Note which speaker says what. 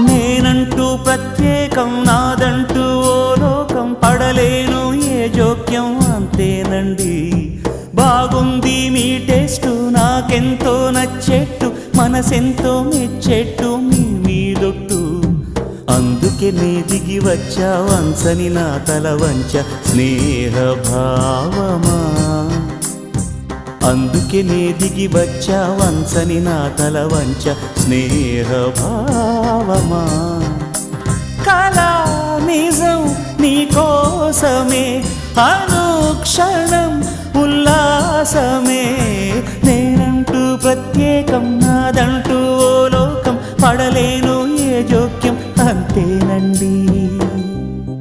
Speaker 1: నేనంటూ ప్రత్యేకం నాదంటూ ఓ లోకం. పడలేను ఏ జోక్యం అంతేనండి. బాగుంది మీ టేస్ట్ నాకెంతో నచ్చేట్టు. మనసెంతో మెచ్చేట్టు మీ మీదొట్టు. అందుకే నే దిగి వచ్చా వంచని నా తల వంచ. స్నేహ భావమా? అందుకే నే దిగి వచ్చా వంచని నా తల వంచ స్నేహ భావమా కళా నిజం నీ కోసమే అనుక్షణం ఉల్లాసమే. నేనంటూ ప్రత్యేకం నాదంటూ ఓ లోకం పడలేను ఏ జోక్యం అంతేనండి.